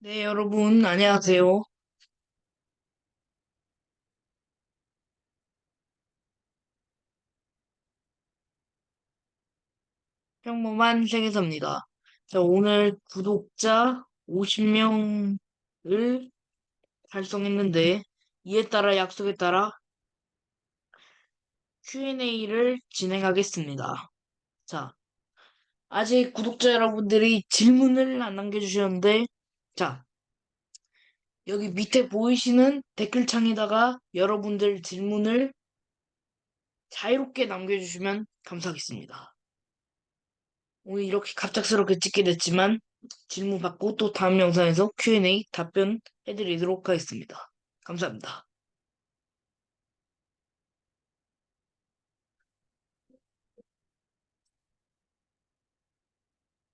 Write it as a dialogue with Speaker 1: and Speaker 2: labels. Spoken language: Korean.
Speaker 1: 네, 여러분, 안녕하세요. 평범한 세계사입니다. 자, 오늘 구독자 50명을 달성했는데, 이에 따라 약속에 따라 Q&A를 진행하겠습니다. 자, 아직 구독자 여러분들이 질문을 안 남겨주셨는데, 자, 여기 밑에 보이시는 댓글창에다가 여러분들 질문을 자유롭게 남겨주시면 감사하겠습니다. 오늘 이렇게 갑작스럽게 찍게 됐지만 질문 받고 또 다음 영상에서 Q&A 답변 해드리도록 하겠습니다. 감사합니다.